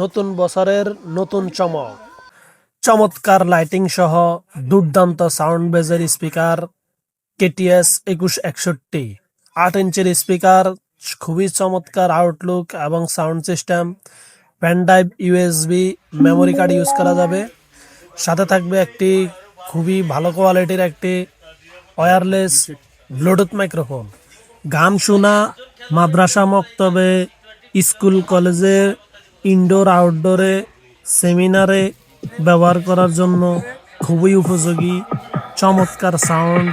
নতুন বছরের নতুন চমক। চমৎকার লাইটিং সহ দুর্দান্ত সাউন্ড বেজের স্পিকার কেটিএস একুশ একষট্টি। আট ইঞ্চের স্পিকার খুবই চমৎকার আউটলুক এবং sound system pen drive USB memory card use করা যাবে। সাথে থাকবে একটি খুবই ভালো কোয়ালিটির একটি ওয়্যারলেস ব্লুটুথ মাইক্রোফোন গান শোনা মাদ্রাসা মক্তবে স্কুল কলেজে ইনডোর আউটডোরে সেমিনারে ব্যবহার করার জন্য খুবই উপযোগী চমৎকার সাউন্ড